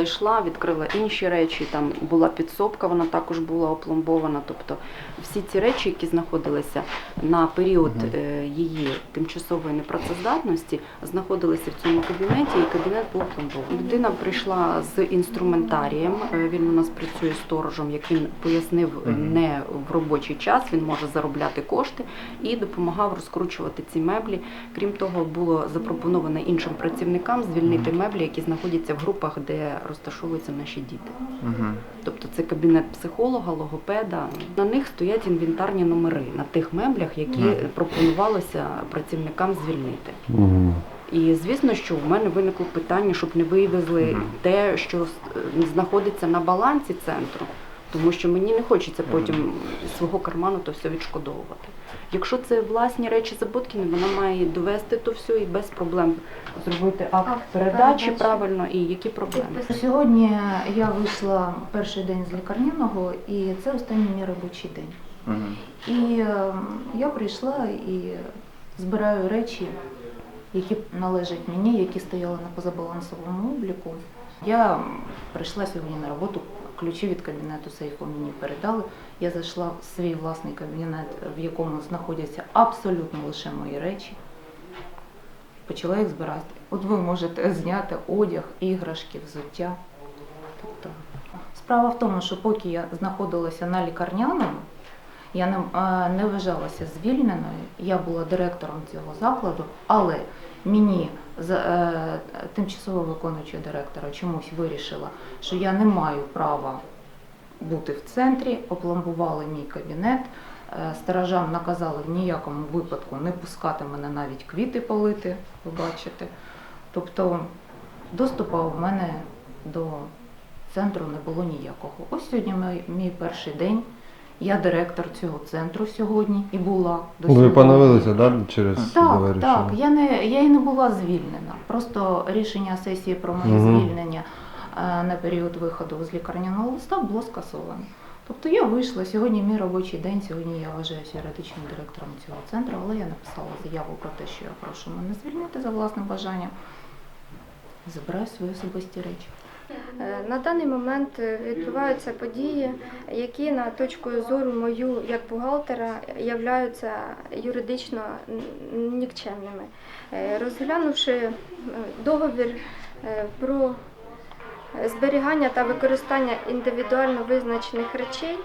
зайшла, відкрила інші речі. Там була підсобка, вона також була опломбована. Тобто всі ці речі, які знаходилися на період е, її тимчасової непрацездатності, знаходилися в цьому кабінеті, і кабінет був опломбований. Людина прийшла з інструментарієм. е, Він у нас працює сторожем, як він пояснив, не в робочий час. Він може заробляти кошти і допомагав розкручувати ці меблі. Крім того, було запропоновано іншим працівникам звільнити меблі, які знаходяться в групах, де розташовуються наші діти. Угу. Тобто це кабінет психолога, логопеда. На них стоять інвентарні номери на тих меблях, які угу. пропонувалося працівникам звільнити. Угу. І звісно, що в мене виникло питання, щоб не вивезли угу. те, що е, знаходиться на балансі центру, тому що мені не хочеться потім з свого карману то все відшкодовувати. Якщо це власні речі Заботкіни, вона має довести то все і без проблем зробити акт Акт передачі передачі. правильно і які проблеми. Сьогодні я вийшла перший день з лікарняного, і це останній мій робочий день. Угу. І е, я прийшла і збираю речі, які належать мені, які стояли на позабалансовому обліку. Я прийшла сьогодні на роботу, ключі від кабінету сейфу мені передали. Я зайшла в свій власний кабінет, в якому знаходяться абсолютно лише мої речі. Почала їх збирати. От ви можете зняти одяг, іграшки, взуття. Тобто, справа в тому, що поки я знаходилася на лікарняному, я не, е, не вважалася звільненою, я була директором цього закладу, але мені е, тимчасово виконуюча директора чомусь вирішила, що я не маю права бути в центрі, опломбували мій кабінет. е, Сторожам наказали в ніякому випадку не пускати мене навіть квіти полити, ви бачите. Тобто доступу в мене до центру не було ніякого. Ось сьогодні мій перший день. Я директор цього центру сьогодні і була до Ви поновилися, да, через Так, нове так. Я не я і не була звільнена. Просто рішення сесії про моє Мгм. звільнення е, на період виходу з лікарняного листа було скасовано. Тобто я вийшла сьогодні. Мій робочий день. Сьогодні я вважаюся юридичним директором цього центру, але я написала заяву про те, що я прошу мене звільнити за власним бажанням. Забираю свої особисті речі. Е, На даний момент е, відбуваються події, які на точку зору мою як бухгалтера являються юридично нікчемними. Е, Розглянувши договір про зберігання та використання індивідуально визначених речей,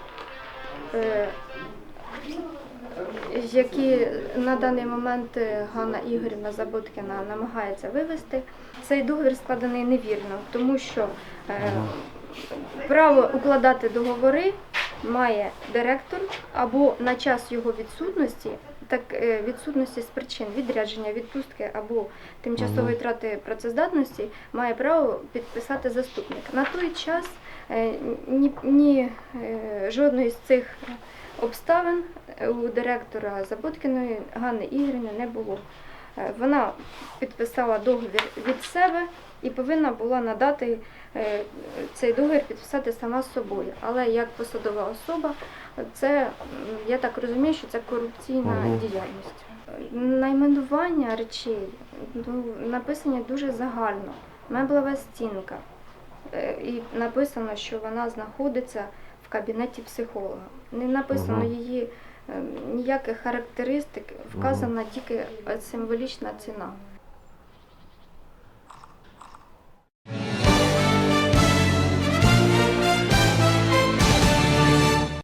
які на даний момент е, Ганна Ігорівна Заботкіна намагається вивести. Цей договір складений невірно, тому що е, право укладати договори має директор або на час його відсутності, так е, відсутності з причин відрядження, відпустки або тимчасової трати працездатності має право підписати заступник. На той час ні, ні жодної з цих обставин е, у директора Заботкіної Ганни Ігорівни не було. Е, Вона підписала договір від себе і повинна була надати е, цей договір підписати сама з собою. Але як посадова особа, це я так розумію, що це корупційна Мгм. діяльність. Найменування речей ну, написані дуже загально. Меблева стінка. І написано, що вона знаходиться кабінеті психолога. Не написано її е, ніяких характеристик, вказана тільки символічна ціна.